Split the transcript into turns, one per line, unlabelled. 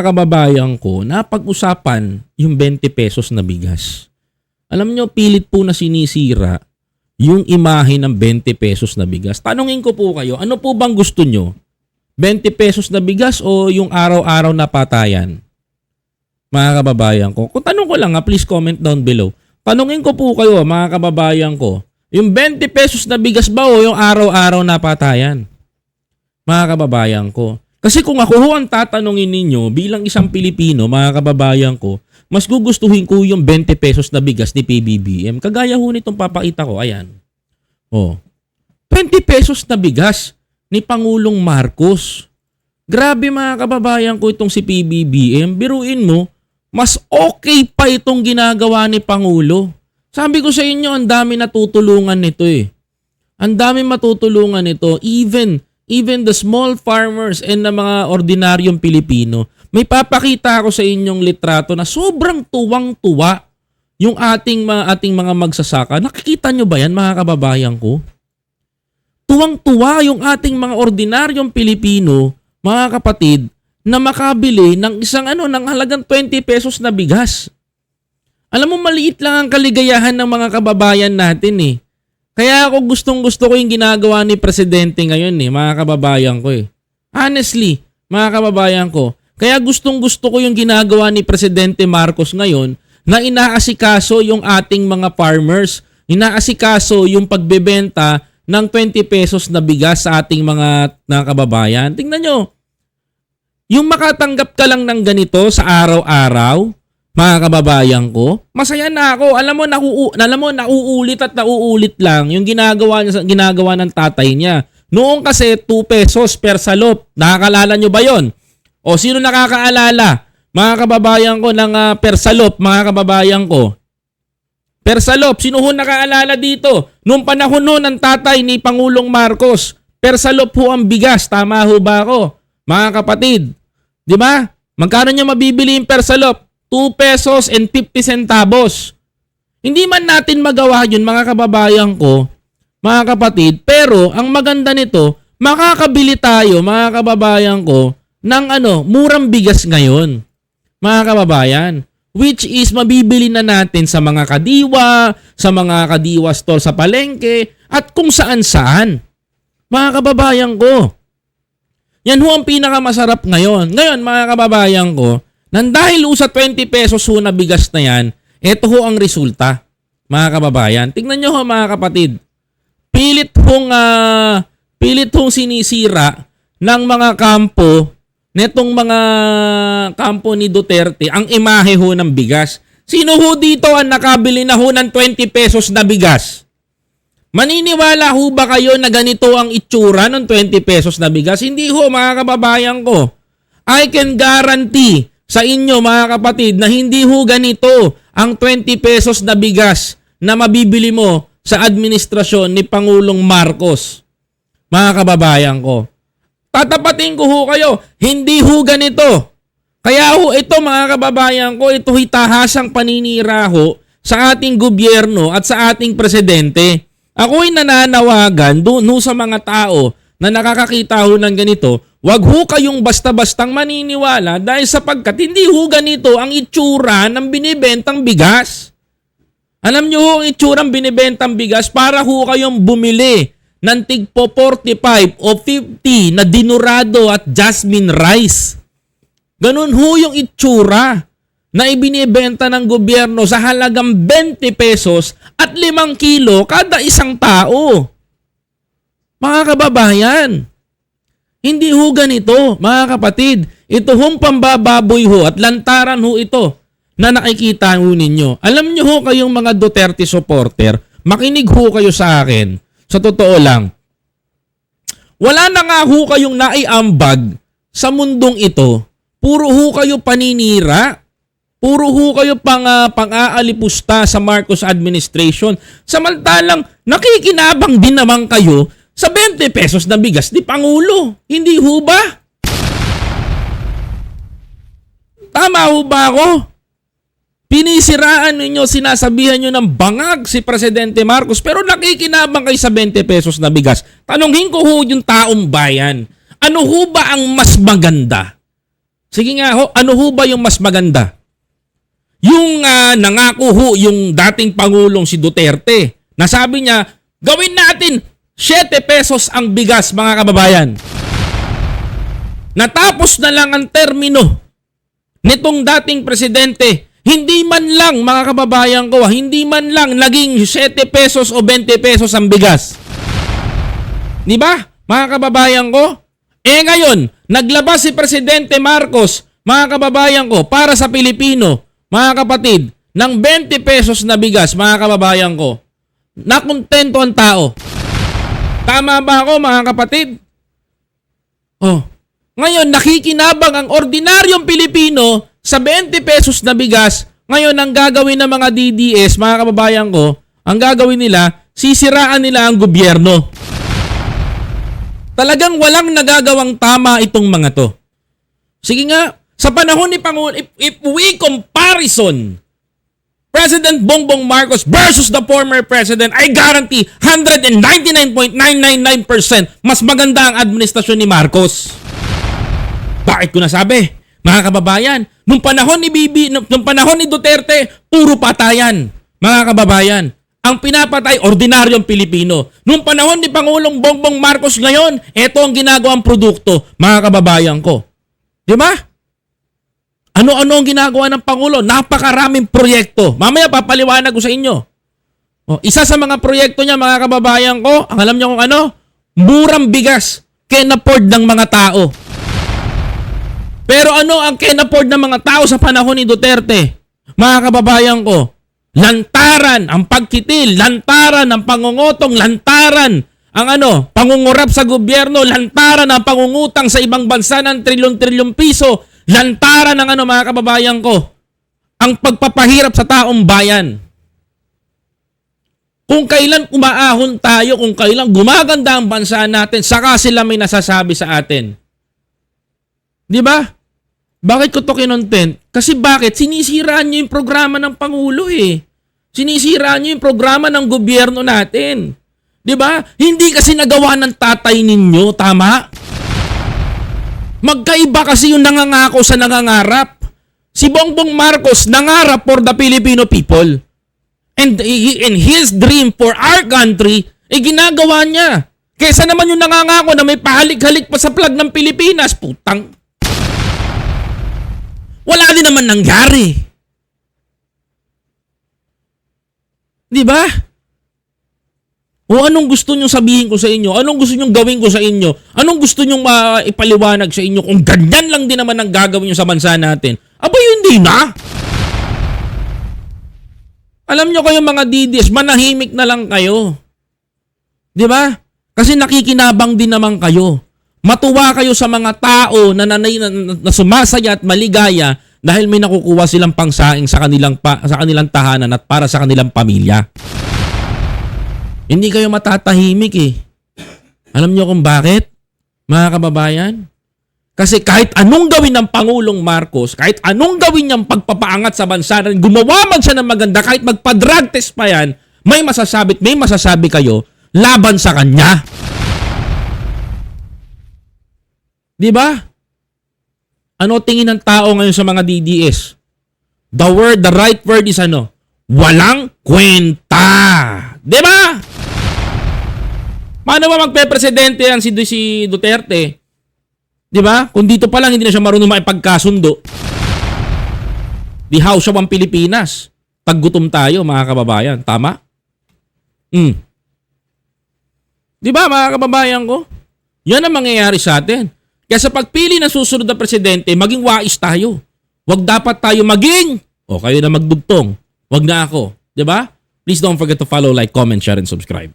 kababayan ko na pag-usapan yung 20 pesos na bigas. Alam nyo, pilit po na sinisira yung imahe ng 20 pesos na bigas. Tanungin ko po kayo, ano po bang gusto nyo? 20 pesos na bigas o yung araw-araw na patayan? Mga kababayan ko. Kung tanong ko lang nga, please comment down below. Tanungin ko po kayo, mga kababayan ko, yung 20 pesos na bigas ba o yung araw-araw na patayan? Mga kababayan ko. Kasi kung ako ho ang tatanungin ninyo bilang isang Pilipino, mga kababayan ko, mas gugustuhin ko yung 20 pesos na bigas ni PBBM. Kagaya ho nitong papakita ko. Ayan. Oh. 20 pesos na bigas ni Pangulong Marcos. Grabe mga kababayan ko itong si PBBM. Biruin mo, mas okay pa itong ginagawa ni Pangulo. Sabi ko sa inyo, ang dami natutulungan nito eh. Ang dami matutulungan nito. Even even the small farmers and na mga ordinaryong Pilipino, may papakita ako sa inyong litrato na sobrang tuwang-tuwa yung ating mga ating mga magsasaka. Nakikita nyo ba yan mga kababayan ko? Tuwang-tuwa yung ating mga ordinaryong Pilipino, mga kapatid, na makabili ng isang ano ng halagang 20 pesos na bigas. Alam mo maliit lang ang kaligayahan ng mga kababayan natin eh. Kaya ako gustong gusto ko yung ginagawa ni Presidente ngayon eh, mga kababayan ko eh. Honestly, mga kababayan ko, kaya gustong gusto ko yung ginagawa ni Presidente Marcos ngayon na inaasikaso yung ating mga farmers, inaasikaso yung pagbebenta ng 20 pesos na bigas sa ating mga, mga kababayan. Tingnan nyo, yung makatanggap ka lang ng ganito sa araw-araw, mga kababayan ko, masaya na ako. Alam mo, nakuu, alam mo, nauulit at nauulit lang yung ginagawa, niya, ginagawa ng tatay niya. Noong kasi 2 pesos per salop. Nakakalala nyo ba yon? O sino nakakaalala? Mga kababayan ko ng uh, per salop, mga kababayan ko. Per salop, sino ho nakaalala dito? Noong panahon ho ng tatay ni Pangulong Marcos, per salop ho ang bigas. Tama ho ba ako? Mga kapatid, di ba? Magkano niya mabibili yung per salop? 2 pesos and 50 centavos. Hindi man natin magawa yun mga kababayan ko, mga kapatid, pero ang maganda nito, makakabili tayo mga kababayan ko ng ano, murang bigas ngayon. Mga kababayan, which is mabibili na natin sa mga kadiwa, sa mga kadiwa store sa palengke, at kung saan-saan. Mga kababayan ko. Yan ho ang pinakamasarap ngayon. Ngayon, mga kababayan ko, nang dahil ho sa 20 pesos ho na bigas na yan, ito ho ang resulta, mga kababayan. Tingnan nyo ho mga kapatid. Pilit hong, uh, pilit hong sinisira ng mga kampo, netong mga kampo ni Duterte, ang imahe ho ng bigas. Sino ho dito ang nakabili na ho ng 20 pesos na bigas? Maniniwala ho ba kayo na ganito ang itsura ng 20 pesos na bigas? Hindi ho mga kababayan ko. I can guarantee sa inyo mga kapatid na hindi ho ganito ang 20 pesos na bigas na mabibili mo sa administrasyon ni Pangulong Marcos. Mga kababayan ko. Tatapatin ko ho kayo, hindi ho ganito. Kaya ho ito mga kababayan ko, ito hitahasang paninira ho sa ating gobyerno at sa ating presidente. Ako'y nananawagan doon ho sa mga tao na nakakakita ho ng ganito, wag ho kayong basta-bastang maniniwala dahil sapagkat hindi ho ganito ang itsura ng binibentang bigas. Alam nyo ho ang itsura ng binibentang bigas para ho kayong bumili ng tigpo 45 o 50 na dinurado at jasmine rice. Ganun ho yung itsura na ibinibenta ng gobyerno sa halagang 20 pesos at 5 kilo kada isang tao. Mga kababayan, hindi ho ganito, mga kapatid. Ito hong pambababoy ho at lantaran ho ito na nakikita ho ninyo. Alam nyo ho kayong mga Duterte supporter, makinig ho kayo sa akin. Sa totoo lang, wala na nga ho kayong naiambag sa mundong ito. Puro ho kayo paninira. Puro ho kayo pang, uh, pang-aalipusta sa Marcos administration. Samantalang nakikinabang din naman kayo sa 20 pesos na bigas ni Pangulo. Hindi ho ba? Tama ho ba ako? Pinisiraan ninyo, sinasabihan nyo ng bangag si Presidente Marcos pero nakikinabang kayo sa 20 pesos na bigas. Tanungin ko ho yung taong bayan, ano ho ba ang mas maganda? Sige nga ho, ano ho ba yung mas maganda? Yung ah, nangako ho yung dating Pangulong si Duterte, nasabi niya, gawin natin 7 pesos ang bigas mga kababayan. Natapos na lang ang termino nitong dating presidente, hindi man lang mga kababayan ko, hindi man lang naging 7 pesos o 20 pesos ang bigas. Di ba? Mga kababayan ko? Eh ngayon, naglabas si Presidente Marcos, mga kababayan ko, para sa Pilipino, mga kapatid, ng 20 pesos na bigas, mga kababayan ko. Nakontento ang tao. Tama ba ako, mga kapatid? Oh. Ngayon, nakikinabang ang ordinaryong Pilipino sa 20 pesos na bigas. Ngayon, ang gagawin ng mga DDS, mga kababayan ko, ang gagawin nila, sisiraan nila ang gobyerno. Talagang walang nagagawang tama itong mga to. Sige nga, sa panahon ni Pangulo, if, if we comparison President Bongbong Marcos versus the former president, I guarantee 199.999% mas maganda ang administrasyon ni Marcos. Bakit ko nasabi? Mga kababayan, nung panahon ni Bibi, nung, panahon ni Duterte, puro patayan. Mga kababayan, ang pinapatay, ordinaryong Pilipino. Nung panahon ni Pangulong Bongbong Marcos ngayon, eto ang ginagawang produkto, mga kababayan ko. Di ba? Ano-ano ang ginagawa ng Pangulo? Napakaraming proyekto. Mamaya papaliwanag ko sa inyo. O, isa sa mga proyekto niya, mga kababayan ko, ang alam niyo kung ano? Murang bigas. Can afford ng mga tao. Pero ano ang can afford ng mga tao sa panahon ni Duterte? Mga kababayan ko, lantaran ang pagkitil, lantaran ang pangungotong, lantaran ang ano, pangungurap sa gobyerno, lantaran ang pangungutang sa ibang bansa ng trilyon-trilyon piso, lantaran ng ano mga kababayan ko, ang pagpapahirap sa taong bayan. Kung kailan umaahon tayo, kung kailan gumaganda ang bansa natin, saka sila may nasasabi sa atin. Di ba? Bakit ko to kinontent? Kasi bakit? Sinisiraan nyo yung programa ng Pangulo eh. Sinisiraan nyo yung programa ng gobyerno natin. Di ba? Hindi kasi nagawa ng tatay ninyo, tama? Magkaiba kasi yung nangangako sa nangangarap. Si Bongbong Marcos nangarap for the Filipino people. And, and his dream for our country, eh ginagawa niya. Kesa naman yung nangangako na may pahalik-halik pa sa flag ng Pilipinas. Putang. Wala din naman nangyari. Di ba? O anong gusto nyong sabihin ko sa inyo? Anong gusto nyong gawin ko sa inyo? Anong gusto nyong maipaliwanag sa inyo kung ganyan lang din naman ang gagawin nyo sa bansa natin? Aba, hindi na. Alam nyo kayo mga DDS, manahimik na lang kayo. Di ba? Kasi nakikinabang din naman kayo. Matuwa kayo sa mga tao na, nanay, na, na, na sumasaya at maligaya dahil may nakukuha silang pangsaing sa kanilang, pa, sa kanilang tahanan at para sa kanilang pamilya. Hindi kayo matatahimik eh. Alam nyo kung bakit? Mga kababayan? Kasi kahit anong gawin ng Pangulong Marcos, kahit anong gawin niyang pagpapaangat sa bansa, gumawa man siya ng maganda, kahit magpa-drug test pa yan, may masasabi, may masasabi kayo laban sa kanya. Di ba? Ano tingin ng tao ngayon sa mga DDS? The word, the right word is ano? Walang kwenta. Di ba? Paano ba magpe-presidente yan si, si Duterte? Di ba? Kung dito pa lang hindi na siya marunong makipagkasundo. Di how siya ang Pilipinas. Taggutom tayo mga kababayan. Tama? Hmm. Di ba mga kababayan ko? Yan ang mangyayari sa atin. Kaya sa pagpili ng susunod na presidente, maging wais tayo. Huwag dapat tayo maging, o kayo na magdugtong. Huwag na ako. Di ba? Please don't forget to follow, like, comment, share, and subscribe.